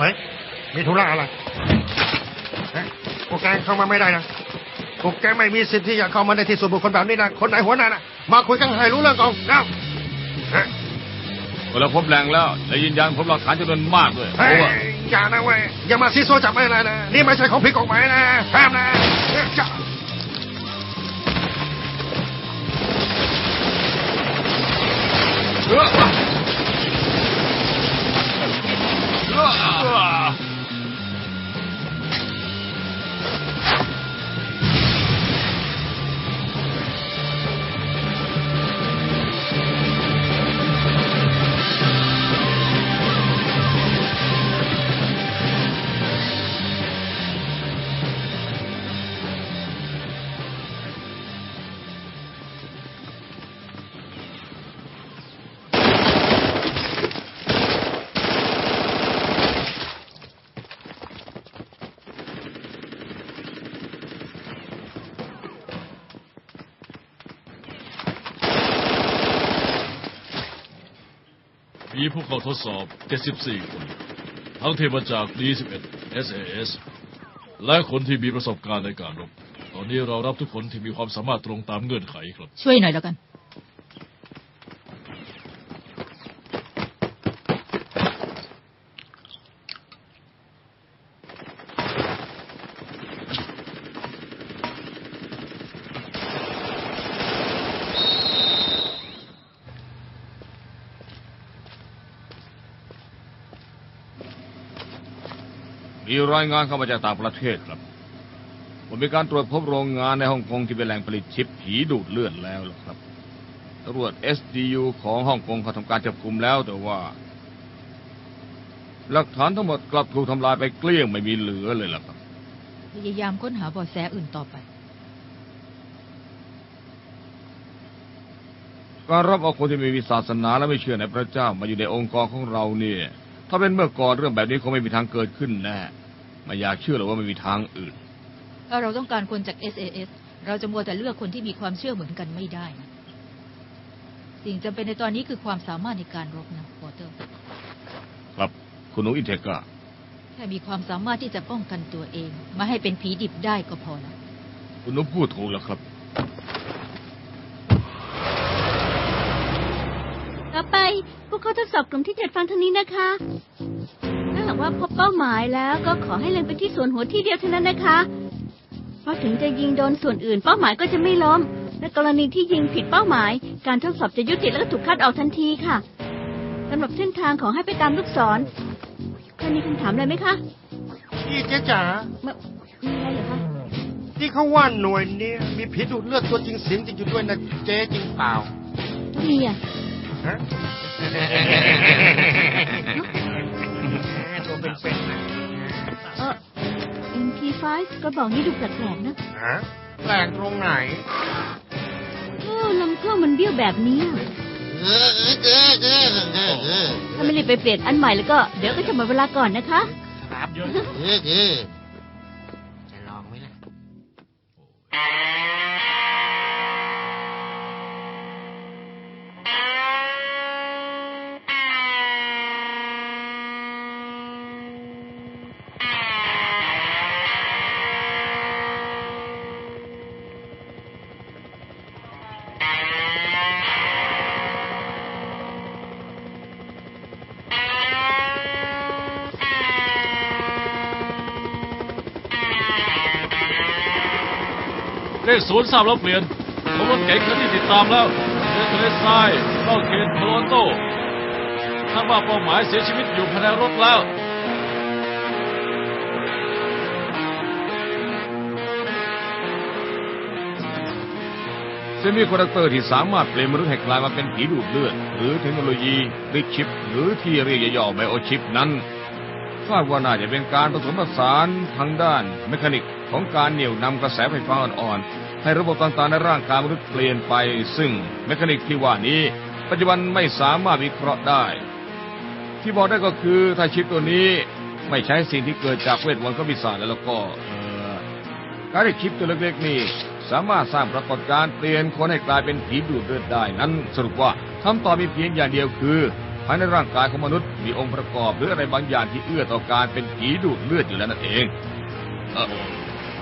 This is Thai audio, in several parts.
ไว้มีธุระอะไรฮะพวกแกเข้ามาไม่ได้นะพวกแกไม่มีสิทธิ์ที่จะเข้ามาในที่ส่วนบุคคลแบบนี้นะ คนไหนหัวหน้านะมาคุยกันให้รู้เรื่องก่อนแล้วฮะเวลาพบแหล่งแล้วและยืนยันพบหลักฐานจำนวนมากด้วยเฮ้ยเพราะว่าอย่านะเว้ยอย่ามาซีโซจับไม่เลยนะ นี่ไม่ใช่ของผิดกฎหมายนะห้ามนะเฮ้ยจ้าเอ้อ เผู้เข้าทดสอบ 74 คน ทั้งเทพจาก D11 SAS และคนที่มีประสบการณ์ในการรบ ตอนนี้เรารับทุกคนที่มีความสามารถตรงตามเงื่อนไขครับ ช่วยหน่อยแล้วกัน มี รายงานเข้ามาจากต่างประเทศครับว่ามีการตรวจพบโรงงานในฮ่องกงที่เป็นแหล่งผลิตชิปผีดูดเลือดแล้วครับตำรวจ SDU ของฮ่องกงเขาทำการจับกลุ่มแล้วแต่ว่า หลักฐานทั้งหมดกลับถูกทำลายไปเกลี้ยงไม่มีเหลือเลยล่ะครับ พยายามค้นหาเบาะแสอื่นต่อไป การรับเอาคนที่ไม่มีศาสนาและไม่เชื่อในพระเจ้ามาอยู่ในองค์กรของเราเนี่ย ถ้าเป็นเมื่อก่อนเรื่องแบบนี้คงไม่มีทางเกิดขึ้นแน่ ไม่อยากเชื่อหรอกว่าไม่มีทางอื่น ถ้าเราต้องการคนจาก SAS เราจะมัวแต่เลือกคนที่มีความเชื่อเหมือนกันไม่ได้นะสิ่งจำเป็นในตอนนี้คือความสามารถในการรบนะวอเตอร์ ครับคุณหนูอินเทกาแค่มีความสามารถที่จะป้องกันตัวเองไมาให้เป็นผีดิบได้ก็พอแล้วคุณหนูพูดถูกแล้วครับต่อไปพวกเขาทดสอบกลุ่มที่เจ็ดฟังทางนี้นะคะถ้าหาก ว่าพบเป้าหมายแล้วก็ขอให้เล็งไปที่ส่วนหัวที่เดียวเท่านั้นนะคะ เพราะถึงจะยิงโดนส่วนอื่นเป้าหมายก็จะไม่ล้ม และกรณีที่ยิงผิดเป้าหมาย การทดสอบจะยุติแล้วก็ถูกคัดออกทันทีค่ะสำหรับเส้นทางขอให้ไปตามลูกศรใครมีคำถามอะไรไหมคะพี่เจ๊จ๋าไม่มีอะไรเหรอคะที่เขาว่าหน่วยเนี้มีผีดูดเลือดตัวจริงเสียงจริงอยู่ด้วยนะเจ๊จริงเปล่ามีอะฮะตัว เป็นๆนะเออ MP5 กระบอกนี้ดูแปลกๆนะฮะแปลกตรงไหนโอ้ลำเครื่องมันเบี้ยวแบบนี้อะถ้าไม่รีบไปเปลี่ยนอันใหม่แล้วก็เดี๋ยวก็จะหมดเวลาก่อนนะคะ ครับจะลองไหมล่ะ ศูนย์ทราบแล้วเปลี่ยนผมรถเก๋งคันที่ติดตามแล้วเดินทเลทรายเข้าเขตโทรอนโตคาดว่าเป้าหมายเสียชีวิตอยู่ภายในรถแล้วเซมิคอนดักเตอร์ที่สามารถเปลี่ยนมนุษย์ให้กลายมาเป็นผีดูดเลือด หรือเทคโนโลยีริชิป หรือที่เรียกย่อๆไบโอชิปนั้นคาดว่าน่าจะเป็นการผสมผสานทางด้าน เมคานิกของการเหนี่ยวนำกระแสไฟฟ้าอ่อนๆ ให้ระบบต่างๆในร่างกายมนุษย์เปลี่ยนไป ซึ่งเมคานิกที่ว่านี้ ปัจจุบันไม่สามารถวิเคราะห์ได้ ที่บอกได้ก็คือถ้าชิปตัวนี้ไม่ใช้สิ่งที่เกิดจากเวทมนต์ก็มิศาจแล้วก็การที่ชิปตัวเล็กๆนี่สามารถสร้างปรากฏการณ์เปลี่ยนคนให้กลายเป็นผีดูดเลือดได้นั้น สรุปว่าคำตอบมีเพียงอย่างเดียวคือภายในร่างกายของมนุษย์มีองค์ประกอบหรืออะไรบางอย่างที่เอื้อต่อการเป็นผีดูดเลือดอยู่แล้วนั่นเองเออ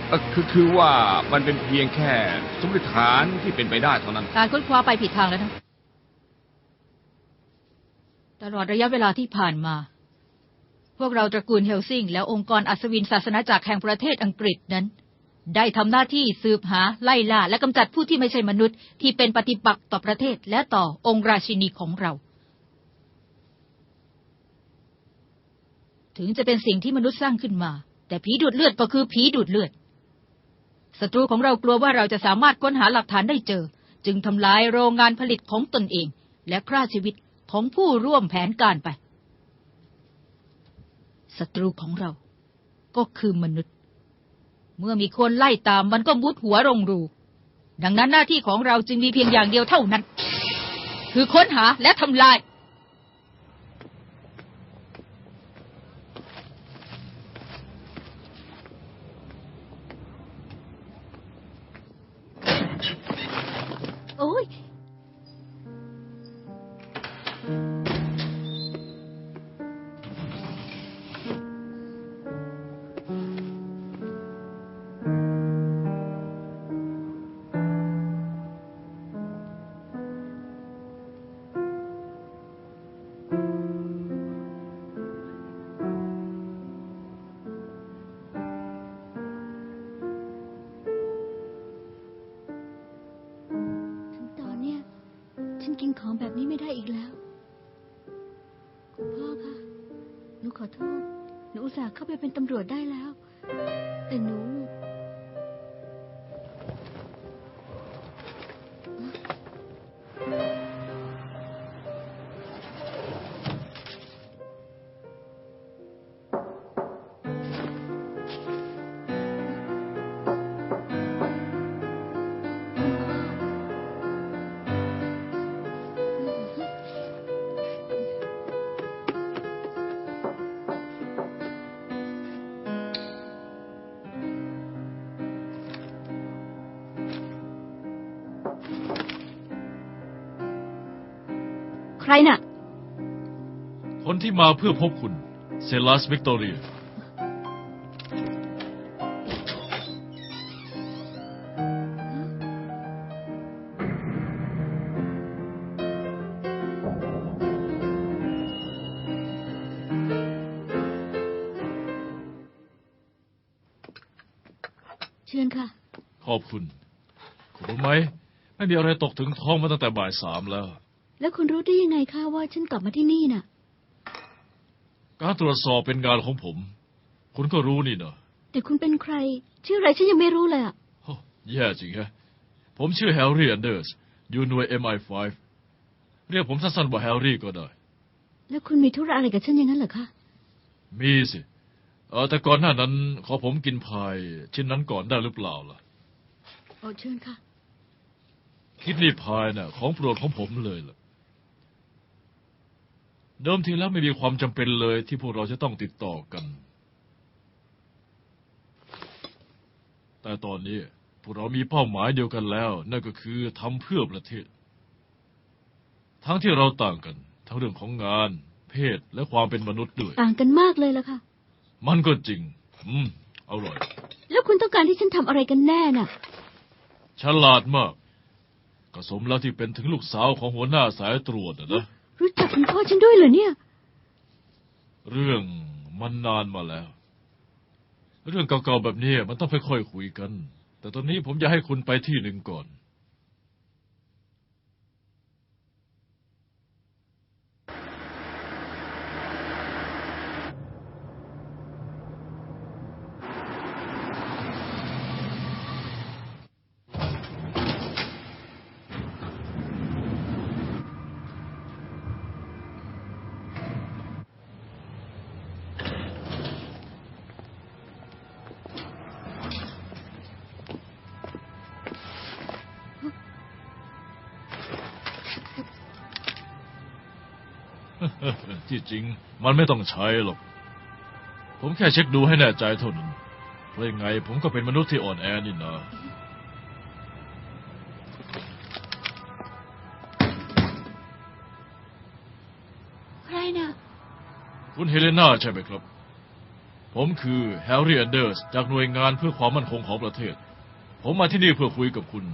เอ่อคือคือว่ามันเป็นเพียงแค่สมมติฐานที่เป็นไปได้เท่านั้น การค้นคว้าไปผิดทางแล้วนะ ตลอดระยะเวลาที่ผ่านมา พวกเราตระกูลเฮลซิงและองค์กรอัศวินศาสนาจักรแห่งประเทศอังกฤษนั้น ได้ทำหน้าที่สืบหาไล่ล่า และกำจัดผู้ที่ไม่ใช่มนุษย์ ที่เป็นปฏิปักษ์ต่อประเทศและต่อองค์ราชินีของเรา ถึงจะเป็นสิ่งที่มนุษย์สร้างขึ้นมา แต่ผีดูดเลือดก็คือผีดูดเลือด ศัตรูของเรากลัวว่าเราจะสามารถค้นหาหลักฐานได้เจอ จึงทำลายโรงงานผลิตของตนเอง และฆ่าชีวิตของผู้ร่วมแผนการไปศัตรูของเรา ก็คือมนุษย์ เมื่อมีคนไล่ตามมันก็มุดหัวลงรู ดังนั้นหน้าที่ของเราจึงมีเพียงอย่างเดียวเท่านั้น คือค้นหาและทำลาย รน่ะ คนที่มาเพื่อพบคุณ เซลัสวิกตอเรีย เชิญค่ะ ขอบคุณ คุณรู้ไหม ไม่มีอะไรตกถึงท้องมาตั้งแต่บ่ายสามแล้ว แล้วคุณรู้ได้ยังไงคะว่าฉันกลับมาที่นี่น่ะ การตรวจสอบเป็นงานของผม คุณก็รู้นี่เนอะแต่คุณเป็นใคร ชื่ออะไรฉันยังไม่รู้เลยอะโอ้แย่จริงฮะ ผมชื่อแฮร์รี่แอนเดอร์ส อยู่หน่วย MI5 เรียกผมสั้นๆว่าแฮร์รี่ก็ได้ แล้วคุณมีธุระอะไรกับฉันอย่างนั้นเหรอคะ มีสิ เออแต่ก่อนหน้านั้น ขอผมกินพายชิ้นนั้นก่อนได้หรือเปล่าล่ะโอ้เชิญค่ะ คิดนี่พายน่ะ ของโปรดของผมเลยล่ะ เดิมทีแล้วไม่มีความจำเป็นเลยที่พวกเราจะต้องติดต่อกัน แต่ตอนนี้พวกเรามีเป้าหมายเดียวกันแล้ว นั่นก็คือทำเพื่อประเทศ ทั้งที่เราต่างกัน ทั้งเรื่องของงาน เพศและความเป็นมนุษย์ด้วย ต่างกันมากเลยล่ะค่ะ มันก็จริง อืมอร่อย แล้วคุณต้องการที่ฉันทำอะไรกันแน่น่ะ ฉลาดมากก็สมแล้วที่เป็นถึงลูกสาวของหัวหน้าสายตรวจนะนะ รู้จักคุณพ่อฉันด้วยเหรอเนี่ย เรื่องมันนานมาแล้ว เรื่องเก่าๆแบบนี้มันต้องค่อยๆคุยกัน แต่ตอนนี้ผมจะให้คุณไปที่หนึ่งก่อน ที่จริงมันไม่ต้องใช้หรอก ผมแค่เช็คดูให้แน่ใจเท่านั้น เพราะยังไงผมก็เป็นมนุษย์ที่อ่อนแอนี่นะใครน่ะคุณเฮเลนาใช่ไหมครับ ผมคือแฮร์รี่แอนเดอร์สจากหน่วยงานเพื่อความมั่นคงของประเทศ ผมมาที่นี่เพื่อคุยกับคุณ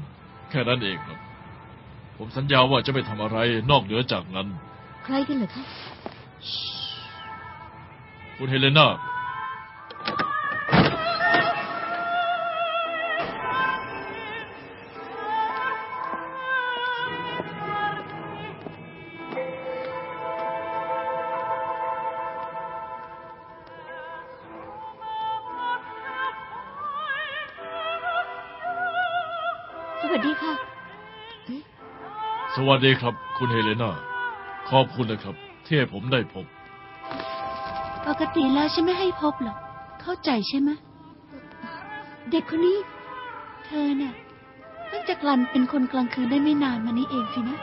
แค่นั้นเองครับ ผมสัญญาว่าจะไม่ทำอะไรนอกเหนือจากนั้น ใครกันเหรอคะ คุณเฮเลนาสวัสดีค่ะสวัสดีครับ คุณเฮเลนา ขอบคุณนะครับ ที่ให้ผมได้พบ ปกติแล้วฉันไม่ให้พบหรอก เข้าใจใช่ไหมเด็กคนนี้ เธอน่ะเพิ่งจะกลั่นเป็นคนกลางคืนได้ไม่นานมานี้เองสินะ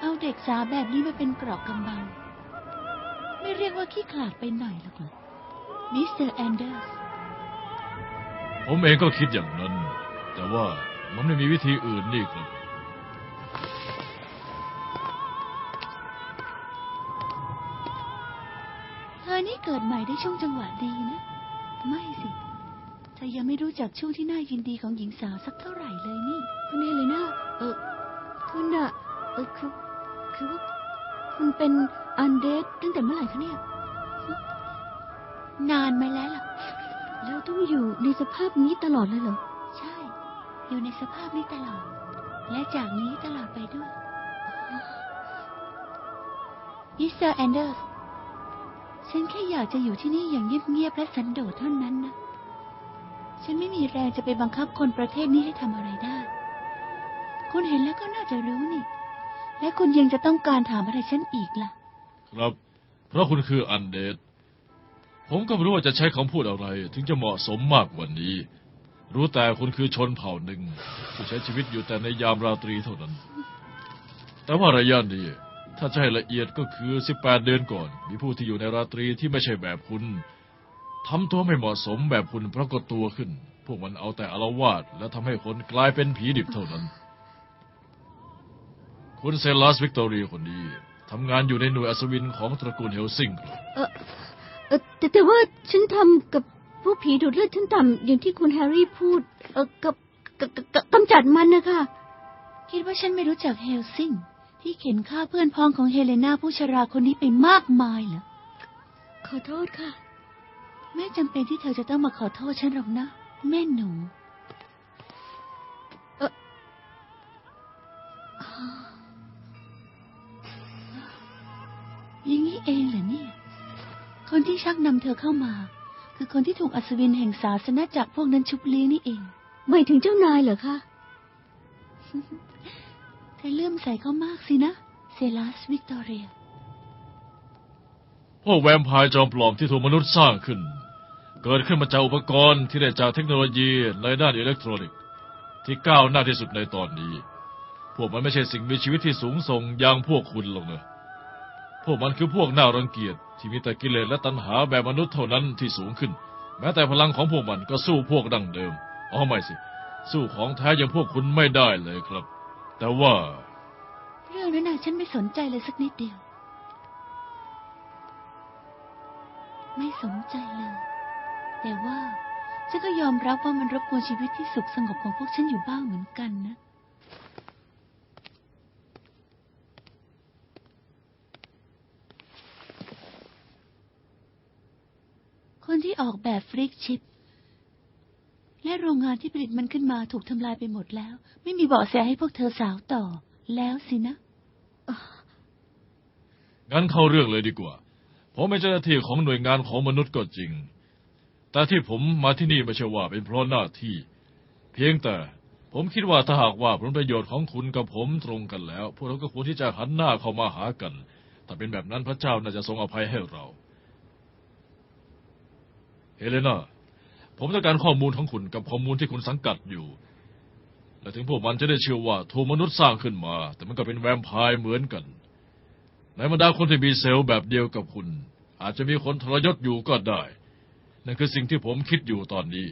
เอาเด็กสาวแบบนี้มาเป็นเกรอกกำบัง ไม่เรียกว่าขี้ขลาดไปหน่อยหรอกเหรอมิสเตอร์แอนเดอร์ส ผมเองก็คิดอย่างนั้น แต่ว่ามันไม่มีวิธีอื่นนี่ครับ เธอนี่เกิดใหม่ได้ช่วงจังหวะดีนะ ไม่สิเธอยังไม่รู้จักช่วงที่น่ายินดีของหญิงสาวสักเท่าไหร่เลยนี่ คุณเฮเลนาเออคุณอะเออคือคือว่าคุณเป็นอันเดดตั้งแต่เมื่อไหร่คะเนี่ย นานมาแล้วล่ะ แล้วต้องอยู่ในสภาพนี้ตลอดเลยเหรอ ใช่ อยู่ในสภาพนี้ตลอด และจากนี้ตลอดไปด้วยมิสเตอร์แอนเดอร์ส ฉันแค่อยากจะอยู่ที่นี่อย่างเงียบๆและสันโดษเท่านั้นนะ ฉันไม่มีแรงจะไปบังคับคนประเทศนี้ให้ทำอะไรได้ คุณเห็นแล้วก็น่าจะรู้นี่ และคุณยังจะต้องการถามอะไรฉันอีกล่ะ ครับ เพราะคุณคืออันเดดผมก็ไม่รู้ว่าจะใช้คำพูดอะไร ถึงจะเหมาะสมมากกว่านี้ รู้แต่คุณคือชนเผ่าหนึ่งที่ใช้ชีวิตอยู่แต่ในยามราตรีเท่านั้น แต่ว่าระยะนี้ ถ้าจะให้ละเอียดก็คือ 18 เดือนก่อน มีผู้ที่อยู่ในราตรีที่ไม่ใช่แบบคุณทำตัวไม่เหมาะสมแบบคุณปรากฏตัวขึ้น พวกมันเอาแต่อารวาสและทำให้คนกลายเป็นผีดิบเท่านั้น คุณเซลัสวิกตอเรียคนนี้ทำงานอยู่ในหน่วยอัศวินของตระกูลเฮลซิงครับเออเออแต่แต่ว่าฉันทำกับพวกผีดูดเลือดชั้นต่ำอย่างที่คุณแฮร์รี่พูด เออกับกับกับกับกำจัดมันนะคะ คิดว่าฉันไม่รู้จักเฮลซิง ที่เข็นฆ่าเพื่อนพ้องของเฮเลนาผู้ชราคนนี้ไปมากมายเหรอ ขอโทษค่ะ ไม่จำเป็นที่เธอจะต้องมาขอโทษฉันหรอกนะ แม่หนูเอออย่างนี้เองเหรอเนี่ย คนที่ชักนำเธอเข้ามา คือคนที่ถูกอัศวินแห่งศาสนาจักรพวกนั้นชุบเลี้ยงนี่เองไม่ถึงเจ้านายเหรอคะ เธอเลื่อมใสเขามากสินะ เซลัสวิกตอเรีย พวกแวมไพร์จอมปลอมที่ถูกมนุษย์สร้างขึ้น เกิดขึ้นมาจากอุปกรณ์ที่ได้จากเทคโนโลยีในด้านอิเล็กทรอนิกส์ ที่ก้าวหน้าที่สุดในตอนนี้ พวกมันไม่ใช่สิ่งมีชีวิตที่สูงส่งอย่างพวกคุณหรอกนะพวกมันคือพวกน่ารังเกียจที่มีแต่กิเลสและตัณหาแบบมนุษย์เท่านั้นที่สูงขึ้น แม้แต่พลังของพวกมันก็สู้พวกดั้งเดิมอ๋อไม่สิ สู้ของแท้อย่างพวกคุณไม่ได้เลยครับ แต่ว่า เรื่องนั้นนะฉันไม่สนใจเลยสักนิดเดียว ไม่สนใจเลย แต่ว่า ฉันก็ยอมรับว่ามันรบกวนชีวิตที่สุขสงบของพวกฉันอยู่บ้างเหมือนกันนะ คนที่ออกแบบฟริกชิป และโรงงานที่ผลิตมันขึ้นมาถูกทำลายไปหมดแล้ว ไม่มีเบาะแสให้พวกเธอสาวต่อ แล้วสินะงั้นเข้าเรื่องเลยดีกว่า ผมเป็นเจ้าหน้าที่ของหน่วยงานของมนุษย์ก็จริง แต่ที่ผมมาที่นี่ไม่ใช่ว่าเป็นเพราะหน้าที่ เพียงแต่ผมคิดว่าถ้าหากว่าผลประโยชน์ของคุณกับผมตรงกันแล้ว พวกเราก็ควรที่จะหันหน้าเข้ามาหากัน ถ้าเป็นแบบนั้นพระเจ้าน่าจะทรงอภัยให้เรา เฮเลนา ผมต้องการข้อมูลของคุณกับข้อมูลที่คุณสังกัดอยู่ และถึงพวกมันจะได้เชื่อว่าถูกมนุษย์สร้างขึ้นมา แต่มันก็เป็นแวมไพร์เหมือนกัน ในบรรดาคนที่มีเซลล์แบบเดียวกับคุณ อาจจะมีคนทรยศอยู่ก็ได้ นั่นคือสิ่งที่ผมคิดอยู่ตอนนี้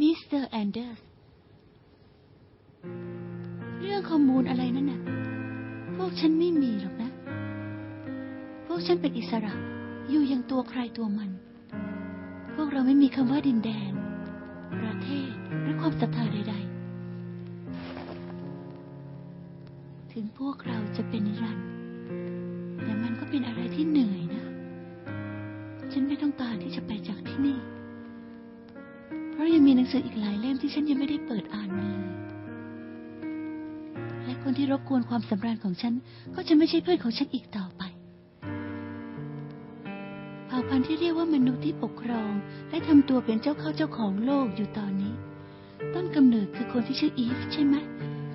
มิสเตอร์แอนเดอร์ส เรื่องข้อมูลอะไรนั่นน่ะ พวกฉันไม่มีหรอกนะ พวกฉันเป็นอิสระ อยู่อยังตัวใครตัวมัน พวกเราไม่มีคำว่าดินแดน ประเทศหรือความศรัทธาใด ๆ ถึงพวกเราจะเป็นนิรันดร์แต่มันก็เป็นอะไรที่เหนื่อยนะ ฉันไม่ต้องการที่จะไปจากที่นี่ เพราะยังมีหนังสืออีกหลายเล่มที่ฉันยังไม่ได้เปิดอ่านมันเลยและคนที่รบกวนความสำราญของฉัน ก็จะไม่ใช่เพื่อนของฉันอีกต่อไป เผ่าพันธุ์ที่เรียกว่ามนุษย์ที่ปกครอง และทำตัวเป็นเจ้าเข้าเจ้าของโลกอยู่ตอนนี้ ต้นกำเนิดคือคนที่ชื่ออีฟใช่ไหม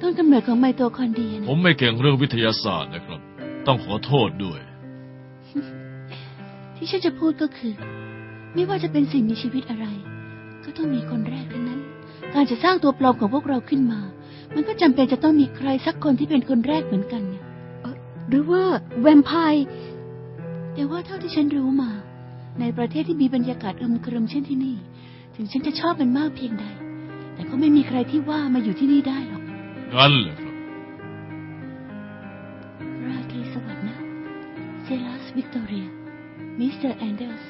ต้นกำเนิดของไมโตคอนเดรียผมนะไม่เก่งเรื่องวิทยาศาสตร์นะครับ ต้องขอโทษด้วย ที่ฉันจะพูดก็คือ ไม่ว่าจะเป็นสิ่งมีชีวิตอะไร ก็ต้องมีคนแรกทั้งนั้น การจะสร้างตัวปลอมของพวกเราขึ้นมา มันก็จำเป็นจะต้องมีใครสักคนที่เป็นคนแรกเหมือนกันเนี่ยหรือว่าแวมไพร์แต่ว่าเท่าที่ฉันรู้มา ในประเทศที่มีบรรยากาศอึมครึมเช่นที่นี่ ถึงฉันจะชอบมันมากเพียงใด แต่ก็ไม่มีใครที่ว่ามาอยู่ที่นี่ได้หรอกงั้นเลยครับราตรีสวัสดิ์นะเซลัสวิกตอเรีย มิสเตอร์แอนเดอร์ส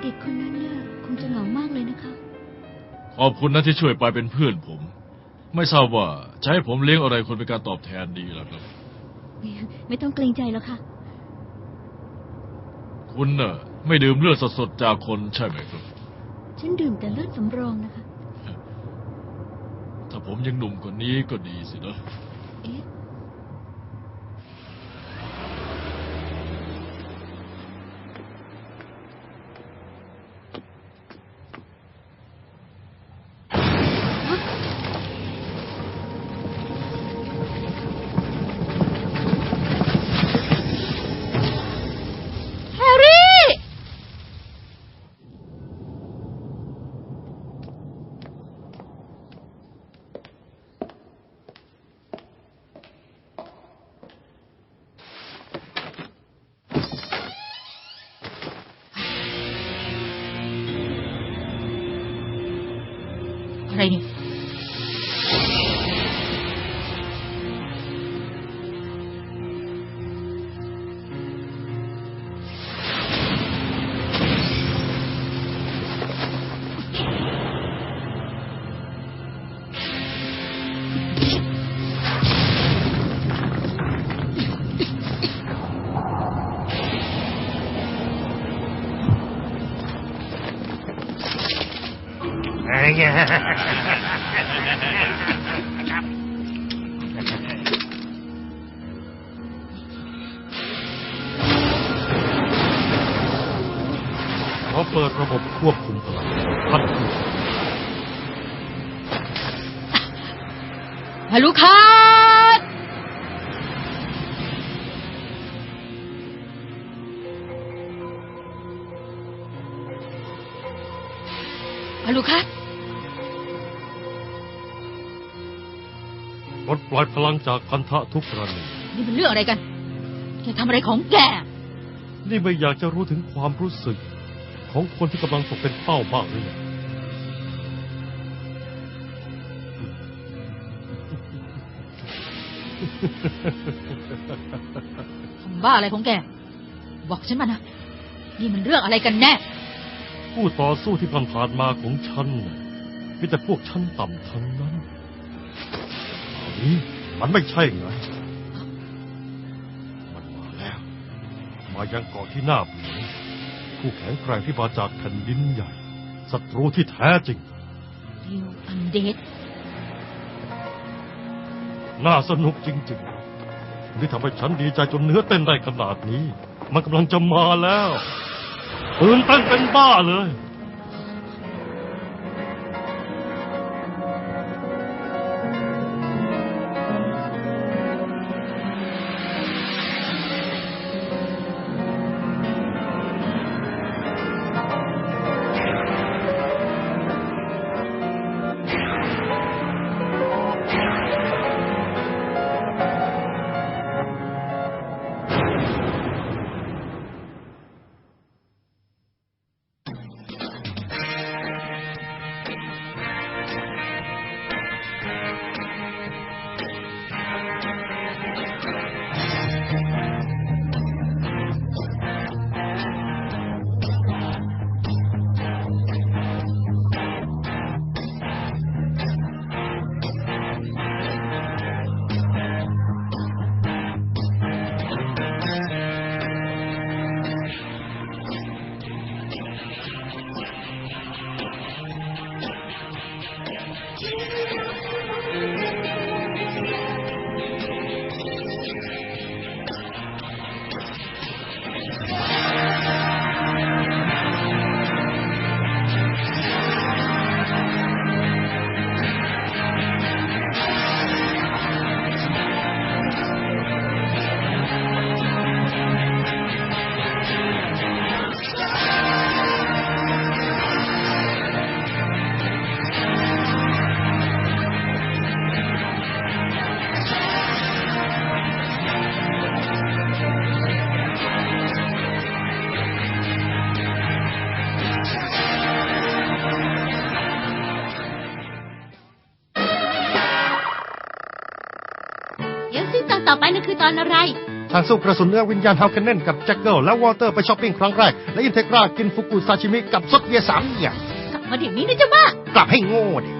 เด็กคนนั้นเนี่ยคงจะเหงามากเลยนะคะ ขอบคุณนะที่ช่วยไปเป็นเพื่อนผม ไม่ทราบว่าจะให้ผมเลี้ยงอะไรคนเป็นการตอบแทนดีล่ะครับ ไม่ต้องเกรงใจแล้วค่ะ คุณน่ะ ไม่ดื่มเลือดสดๆจากคนใช่ไหมครับ ฉันดื่มแต่เลือดสำรองนะคะ ถ้าผมยังหนุ่มกว่านี้ก็ดีสินะ เอ๊ะ อ เปิดระบบควบคุมพลังทันทีฮาลูคัสฮาลูคัสปลดปล่อยพลังจากพันธะทุกกรณีนี่มันเรื่องอะไรกัน แกทำอะไรของแก นี่ไม่อยากจะรู้ถึงความรู้สึก ของคนที่กำลังตกเป็นเป้าบ้างหรือไงทำบ้าอะไรของแก บอกฉันมานะ นี่มันเรื่องอะไรกันแน่ ผู้ต่อสู้ที่ผ่านๆมาของฉันน่ะมีแต่พวกชั้นต่ำทั้งนั้นอันนี้มันไม่ใช่ไงมันมาแล้ว มายังเกาะที่น่าเบื่อ ผู้แข็งแกร่งที่มาจากแผ่นดินใหญ่ศัตรูที่แท้จริงดิวอันเดดน่าสนุกจริงๆที่ทำให้ฉันดีใจจนเนื้อเต้นได้ขนาดนี้ มันกำลังจะมาแล้วตื่นเต้นเป็นบ้าเลย ไปนั่นคือตอนอะไร ทางสู้กระสุนเนื้อวิญญาณเฮาเคนเนนกับแจ็คเกิลและวอเตอร์ไปช้อปปิ้งครั้งแรก และอินเทกรากินฟุกุซาชิมิกับซดเบียร์สามอย่างกลับมาเดี๋ยวนี้นะเจ้าบ้ากลับให้โง่ดิ